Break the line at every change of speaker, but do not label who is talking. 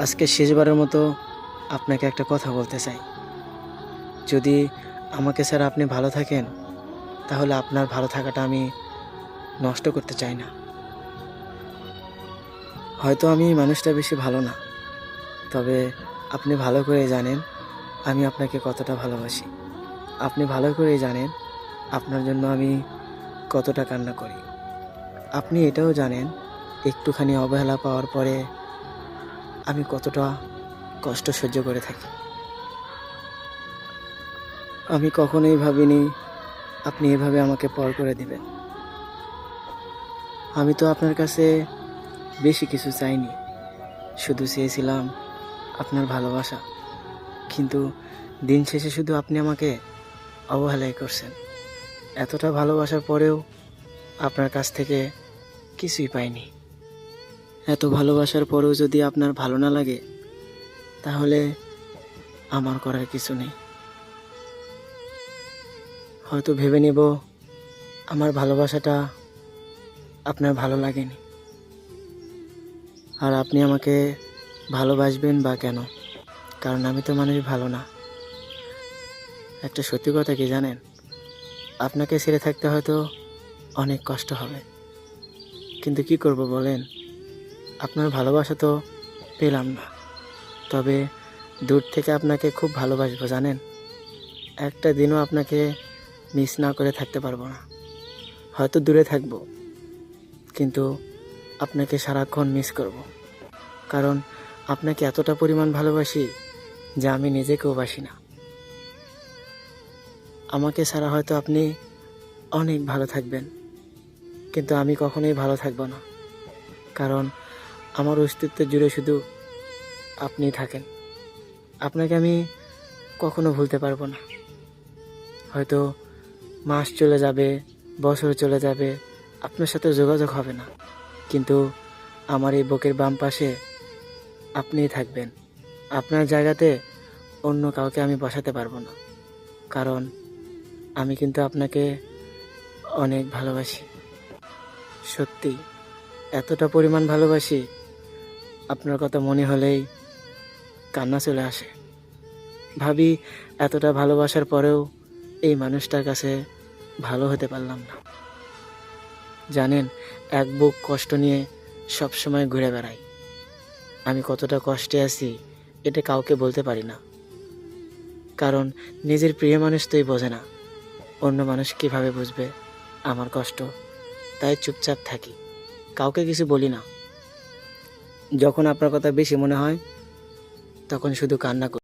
আজকে শেষবারের মতো আপনাকে একটা কথা বলতে চাই। যদি আমাকে স্যার আপনি ভালো থাকেন, তাহলে আপনার ভালো থাকাটা আমি নষ্ট করতে চাই না। হয়তো আমি মানুষটা বেশি ভালো না, তবে আপনি ভালো করে জানেন আমি আপনাকে কতটা ভালোবাসি। আপনি ভালো করেই জানেন আপনার জন্য আমি কতটা কান্না করি। আপনি এটাও জানেন, একটুখানি অবহেলা পাওয়ার পরে আমি কতটা কষ্ট সহ্য করে থাকি। আমি কখনোই ভাবিনি আপনি এভাবে আমাকে পর করে দিবেন। আমি তো আপনার কাছে বেশি কিছু চাইনি। শুধু চেয়েছিলাম আপনার ভালোবাসা। কিন্তু দিন শেষে শুধু আপনি আমাকে অবহেলাই করছেন। এতটা ভালোবাসার পরেও আপনার কাছ থেকে কিছুই পাইনি। এত ভালোবাসার পরেও যদি আপনার ভালো না লাগে, তাহলে আমার করার কিছু নেই। হয়তো ভেবে নেব, আমার ভালোবাসাটা আপনার ভালো লাগেনি। আর আপনি আমাকে ভালোবাসবেন বা কেন? কারণ আমি তো মানুষ ভালো না। একটা সত্যি কথা কি জানেন? আপনাকে ছেড়ে থাকতে হয়তো অনেক কষ্ট হবে। কিন্তু কি করব বলেন? আপনার ভালোবাসা তো পেলাম না। তবে দূর থেকে আপনাকে খুব ভালোবাসবো, জানেন? একটা দিনও আপনাকে মিস না করে থাকতে পারব না। হয়তো দূরে থাকব, কিন্তু আপনাকে সারাক্ষণ মিস করব। কারণ আপনাকে এতটা পরিমাণ ভালোবাসি যা আমি নিজেকেও বাসি না। আমাকে ছাড়া হয়তো আপনি অনেক ভালো থাকবেন, কিন্তু আমি কখনোই ভালো থাকব না। কারণ আমার অস্তিত্ব জুড়ে শুধু আপনিই থাকেন। আপনাকে আমি কখনো ভুলতে পারব না। হয়তো মাস চলে যাবে, বছর চলে যাবে, আপনার সাথে যোগাযোগ হবে না। কিন্তু আমার এই বুকের বাম পাশে আপনিই থাকবেন। আপনার জায়গাতে অন্য কাউকে আমি বসাতে পারব না। কারণ আমি কিন্তু আপনাকে অনেক ভালোবাসি। সত্যি এতটা পরিমাণ ভালোবাসি আপনার কথা মনে হলেই কান্না চলে আসে। ভাবি, এতটা ভালোবাসার পরেও এই মানুষটার কাছে ভালো হতে পারলাম না। জানেন, এক বুক কষ্ট নিয়ে সব সময় ঘুরে বেড়াই। আমি কতটা কষ্টে আছি, এটা কাউকে বলতে পারি না। কারণ নিজের প্রিয় মানুষ তোই বোঝে না। অন্য মানুষ কীভাবে বুঝবে আমার কষ্ট? তাই চুপচাপ থাকি। কাউকে কিছু বলি না। যখন আপনার কথা বেশি মনে হয় তখন শুধু কান্না